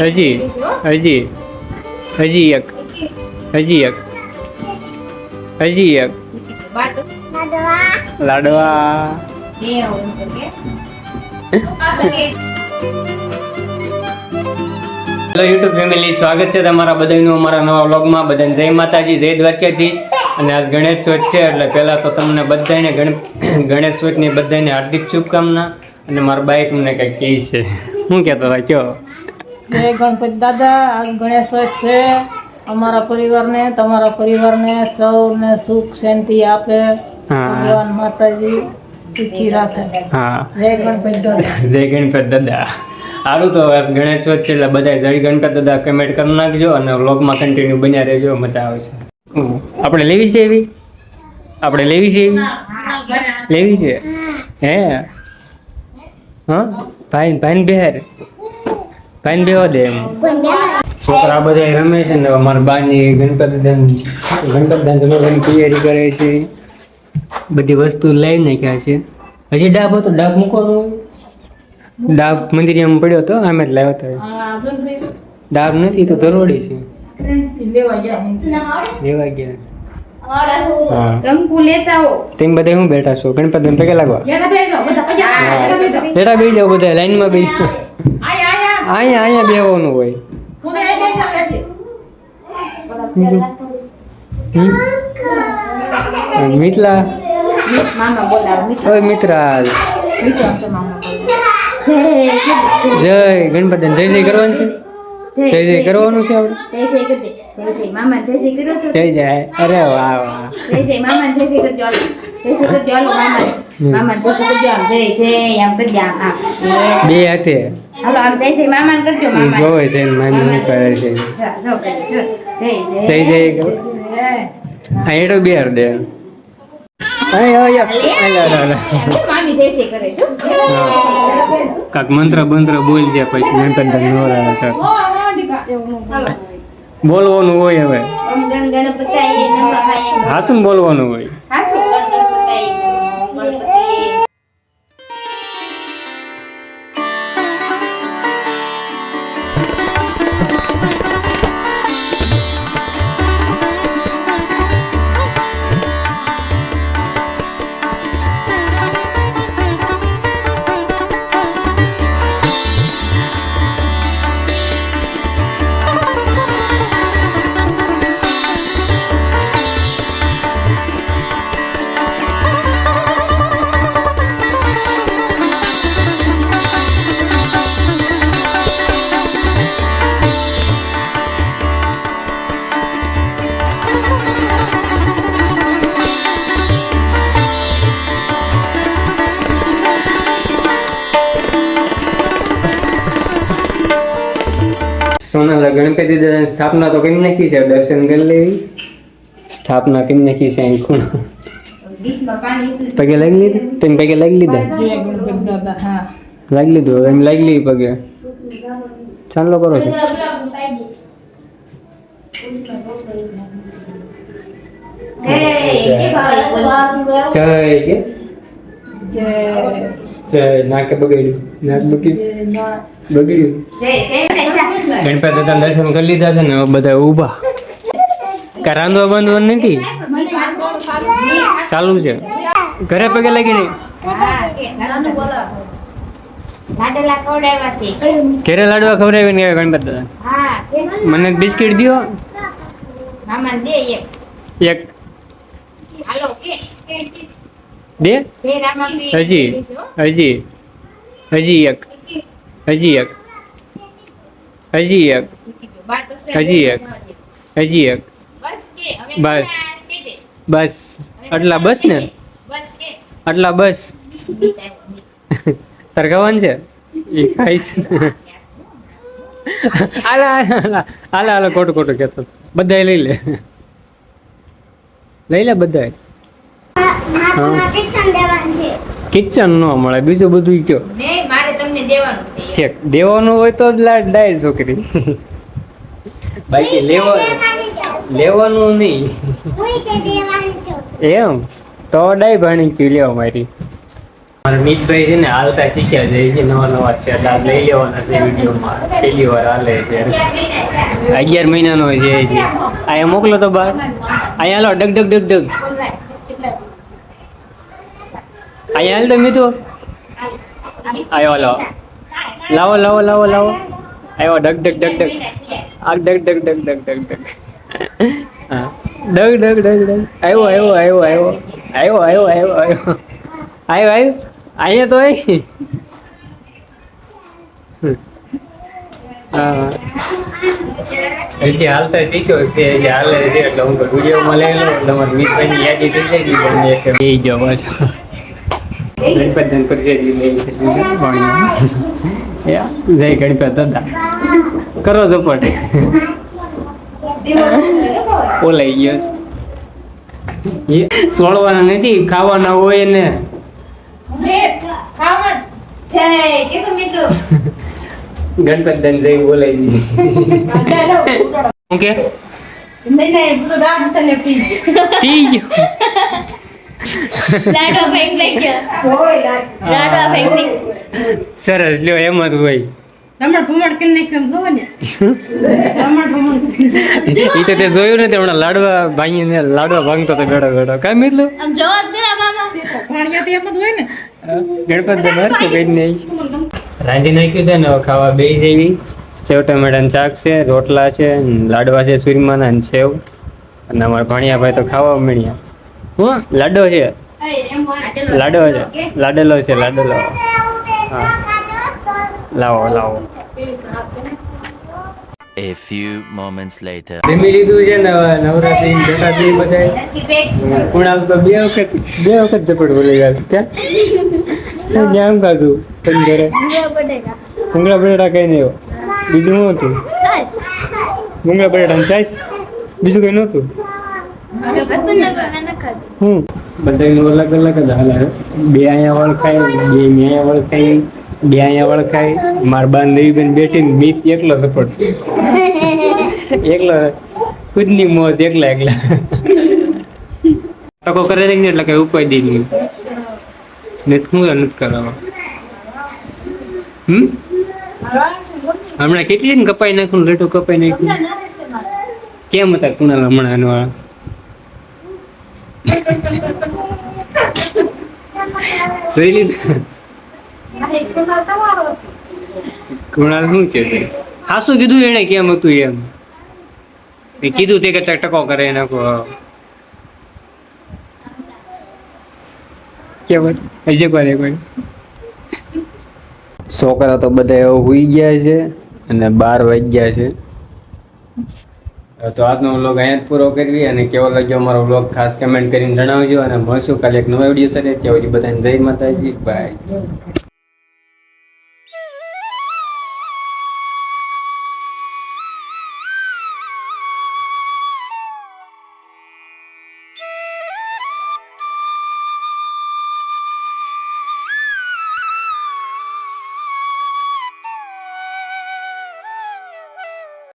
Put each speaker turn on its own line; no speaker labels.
હજી હજી હજી એક હજી એક હજી એક. લાડવા. હેલો યુટ્યુબ ફેમિલી, સ્વાગત છે તમારા બધાનું અમારા નવા વ્લોગમાં. બધાને જય માતાજી, જય દ્વારકાધીશ. અને આજ ગણેશ ચોથ છે, એટલે પહેલાં તો તમને બધાને ગણેશ ચોથની બધાને હાર્દિક શુભકામના. અને મારા બાઈ તમને કંઈક કહે છે? શું કહેતો હતા, કયો?
જય ગણપતિ દાદા આજ ગણેશ છે. અમારા પરિવારને તમારા પરિવારને સૌને સુખ શાંતિ આપે. ભગવાન માતાજી સુખી રાખે.
હા.
જય ગણપતિ દાદા.
જય ગણપતિ દાદા. સારું તો આજ ગણેશ ચોથ છે એટલે બધા જય ગણપત દાદા કમેન્ટ કરી નાખજો અને વ્લોગમાં કન્ટિન્યુ બન્યા રહેજો મજા આવશે છે. આપણે લેવી છે એવી? આપણે લેવી છે એવી? લેવી છે? હે? હા? ભાઈ ભાઈ બહેર. ભાઈ બેહો દે એમ? છોકરા બધા રમે છે ને અમારા બાની ગણપત દાન ગણપત દાન તૈયારી કરે છે. બધી વસ્તુ લઈ નાખ્યા છે. હજી ડાબ હતો ડાબ મૂકવાનો ડાબ મંદિર એમ પડ્યો હતો આમે જ લાવ્યો હતો. ડાબ નથી તો ધરોડી છે.
લેવા ગયા મંદિર.
લેવા ગયા. હા.
કંકુ લેતા હો
તેમ બધા હું બેઠા છો? ગણપતિ પગે લાગવા. બેઠા બેસી બધા લાઈનમાં બેસી. અહીંયા અહીંયા બેવાનું હોય.
મિત્રા. મીઠો
ઓય
બોલાવો. જય
જય ગણપતિ જય જય કરવાનું છે? જય જય કરવાનું છે આપણે?
જય જય કરજે. જય જય. મામા જય જય કર્યો તો
જય જય. અરે વાહ વાહ.
જય જય. મામા જય જય કરજો. જય જય કરજો. મામા. મામા જય કરજો આમ જય જય આમ કરજો આમ આમ.
બે હાથે.
હાલો આમ જય જય મામા ને કરજો મામા.
જોવે છે ને મામી કરે છે.
જો, જો કરજો, જો. જય
જય.
જય
એડો દે.
જય કરે શું
કાક મંત્ર બંત્ર બોલ છે પછી ગણપતિ નવરા છે
ઓ, ઓ, દીકા. એવું
બોલવાનું હોય હવે.
ઓમ ગણ ગણપતાય નમઃ
હા શું બોલવાનું હોય.
હાસુ?
સોનાલા ગણપતિ દાદાની સ્થાપના તો કેમ નાખી છે દર્શન કરી લેવી સ્થાપના કેમ નાખી છે અહીં ખૂણ. પગે લાગી લીધું? તેમ પગે લાગી લીધા? લાગી લીધું. એમ લાગી લીધી પગે? ચાલો કરો છો?
જય.
જય. નાકે બગડ્યું. નાક બગડ્યું. બગડ્યું. ગણપત દાદા દર્શન કરી લીધા છે ને હવે બધા ઊભા. કરાંદો રાંધવા બાંધવા નથી? ચાલુ છે. ઘરે પગે લાગી નહીં? ઘરે લાડવા ખવડાવી ને ગણપત દાદા? મને બિસ્કિટ
દો એક.
એક.
હાલો, કે. બી?
હજી. હજી. હજી એક. હજી એક. હજી એક. હજી એક. હજી એક.
બસ
બસ. આટલા બસ ને? આટલા બસ. તાર ખાવાનું છે? એ ખાઈશ. આલા આલા આલા આલા ખોટું ખોટું કહેતો બધાય લઈ લે. લઈ લે બધાય. કિચન નો મળે બીજું બધું કયો?
મારે તમને દેવાનું છે.
દેવાનું હોય તો જ લાડ ડાય છોકરી. બાકી લેવા લેવાનું નહીં. એમ? તો ડાય ભાણી ક્યું લેવા મારી? મારા મિતભાઈ છે ને હાલતા શીખ્યા જાય છે નવા નવા અત્યારે દાદ લઈ લેવાના છે વિડીયોમાં. પહેલી વાર હાલે છે. અગિયાર મહિનાનો છે એ છે અહીંયા મોકલો તો બહાર. અહીંયા હાલો ડગ ડગ ડગ ડગ. અહીંયા હાલ તો મીઠું. આવ્યો લાવો લાવો લાવો લાવો લાવો. આવ્યો ડગ ડગ ડગ ડગ. આ ડગ ડગ ડગ ડગ ડગ ડગ. હા. ડગ ડગ ડગ ડગ. આવ્યો આવ્યો આવ્યો આવ્યો આવ્યો આવ્યો આવ્યો આવ્યો આવ્યો આવ્યો અહીંયા તો હા અહીંથી હાલતા શીખ્યો છે. જે હાલે છે. એટલે હું વિડીયોમાં લઈ લઉં. એટલે મારા મિત્રની યાદી થઈ જાય બંને. એક બે બસ. ગણપત ધનપત જેવી જય ગણપત દાદા કરો સપોર્ટ ઓલાઈ ગયો છે. સોળવાના નથી ખાવાના હોય ને ગણપત ધન જય બોલાઈ દીધી ઓકે?
નહીં નહીં બધું ગામ છે ને
પી ગયું
ફેંક ફેંક
સરસ લ્યો એમ જ હોય.
રમણ ભમણ કરી નાખ્યું એમ જોવો ને. રમણ ભમણ.
એ તો તે જોયું નથી હમણાં લાડવા ભાંગીને લાડવા ભાંગતો તો બેડો બેડો કામ એટલું
આમ જવા જ કરા મામા.
ભાણિયા તો એમ જ હોય ને.
ગણપત દન તો કઈ નહીં રાંધી નાખ્યું છે ને હવે ખાવા બે જેવી સેવ ટમેટાનું શાક છે રોટલા છે લાડવા છે સુરમાના અને સેવ. અને અમારા ભાણિયાભાઈ તો ખાવા મળ્યા. હું લાડો છે. લાડો છે. લાડેલો છે લાડેલો. હા. લાવો લાવો.
A few moments later.
જમી લીધું છે ને નવરાત્રી જટાત્રી બધા કુણાલ તો બે વખત બે વખત ઝપટ બોલી ગયા ક્યાં? ક્યાં ખાધું તને ઘરે ભૂંગળા બટેટા કઈ નહીં બીજું શું હતું? ભૂંગળા બટેટા સાઈસ બીજું કઈ નહોતું? હું. બધાનું અલગ અલગ જ હાલે બે અહીંયા વળખાય, બે મેં અહીંયા વળખાય, બે અહીંયા વળખાય. માર બેન બેઠીને મીત એકલો સપોર્ટ એકલો ખુદની મોજ એકલા એકલા. ટકો કરે ને એટલે કઈ ઉપાય દે નહીં. નથી શું નથી કરાવવા હમ? હમણાં કેટલી ને કપાઈ નાખ્યું લેટો કપાઈ નાખ્યું કેમ હતા કુણાલ હમણાં? જોઈ લીધું કુણાલ શું છે? તે? હાસું કીધું એને કેમ હતું એમ? એ કીધું તે કે ટકો કરે એને કો કેમ હજી એક વાર એક વાર. છોકરા તો બધા એવો હુઈ ગયા છે અને બાર વાગ્યા છે. તો આજનો વ્લોગ અહીંયા જ પૂરો કરવી અને કેવો લાગ્યો અમારો વ્લોગ ખાસ કમેન્ટ કરીને જણાવજો અને મળશું કાલે એક નવા વીડિયો સાથે. ત્યાં સુધી બધાને જય માતાજી બાય